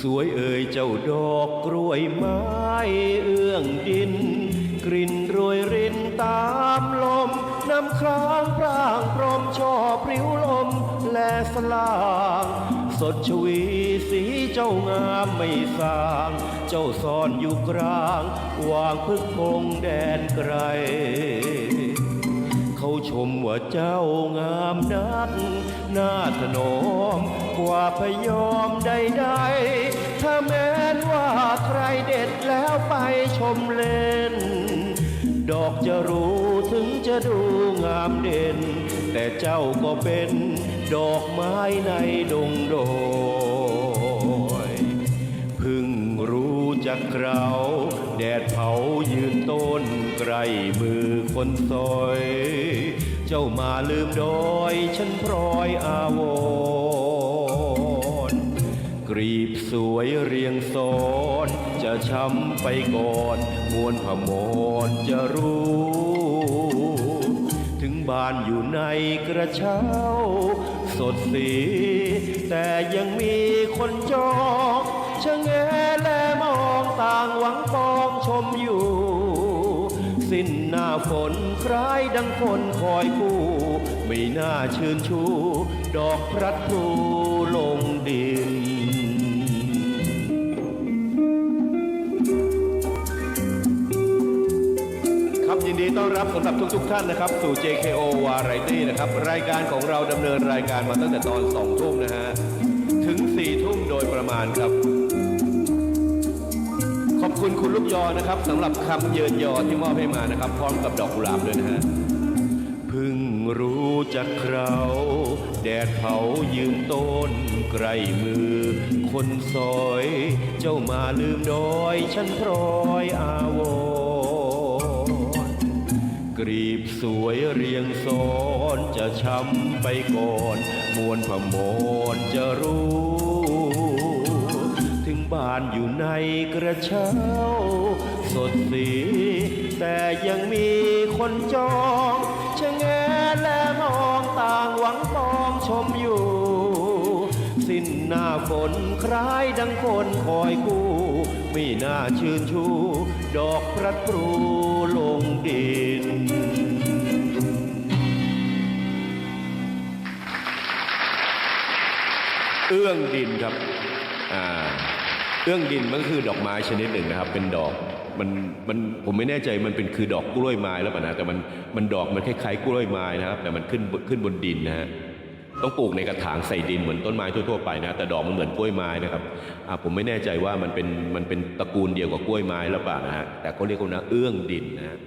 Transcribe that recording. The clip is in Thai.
สวยเอ่ยเจ้าดอกกล้วยไม้เอื้องดิน กลิ่นโรยรินตามลม น้ำค้างพร่างพรมชอพริ้วลมและสลางสดชวีสีเจ้างามไม่สาง เจ้าซ่อนอยู่กลาง วางพึกพงแดนไกล เขาชมว่าเจ้างามนักหน้าถนอมกว่าพยอมใดๆถ้าแม้นว่าใครเด็ดแล้วไปชมเล่น ดอกจะรู้ถึงจะดูงามเด่น แต่เจ้าก็เป็นดอกไม้ในดงโดย จักเราแดดเผายืนต้นไกลมือคนซอย เจ้ามาลืมดอยฉันพรอยอาวรกรีบสวยเรียงซ้อน จะช้ำไปก่อนมวลพมรจะรู้ ถึงบ้านอยู่ในกระเช้า สดสี แต่ยังมีคนจองชะแง มอยู่ สิ้นหน้าฝนคล้ายดังคนคอยคู่ไม่น่าชื่นชู ดอกพระพลูลงดิน ครับยินดีต้อนรับสำหรับทุกๆท่านนะครับ สู่ JKO Variety นะครับ รายการของเราดำเนินรายการมาตั้งแต่ตอน2ทุ่มนะฮะ ถึง4ทุ่มโดยประมาณครับ คุณคุณลูกยอนะครับสำหรับคำเยินยอที่มอบให้มานะครับ พร้อมกับดอกกุหลาบด้วยนะฮะพึ่งรู้จักเราแดดเผายืมต้นไกลมือ คนซอย เจ้ามาลืมดอยฉันพรอยอาวรกรีบสวยเรียงซ้อนจะช้ำไปก่อน มวลพมรจะรู้านอยู่ในกระเช้า สดสี แต่ยังมีคนจองชะแงและมองต่างหวังปองชมอยู่ สิ้นหน้าฝนคล้ายดังคนคอยคู่ไม่น่าชื่นชู ดอกพระครูลงดินเอื้องดินครับ อ่า เอื้องดินมันก็คือดอกไม้ชนิดหนึ่งนะครับ เป็นดอกมันมันผมไม่แน่ใจมันเป็นคือดอกกล้วยไม้แล้วเปล่านะแต่มันมันดอกมันคล้ายๆกล้วยไม้นะครับ แต่มันขึ้นขึ้นบนดินนะฮะต้องปลูกในกระถางใส่ดินเหมือนต้นไม้ทั่วๆไปนะแต่ดอกมันเหมือนกล้วยไม้นะครับอ่าผมไม่แน่ใจว่ามันเป็นมันเป็นตระกูลเดียวกับกล้วยไม้แล้วเปล่านะฮะแต่เขาเรียกว่าเอื้องดินนะฮะ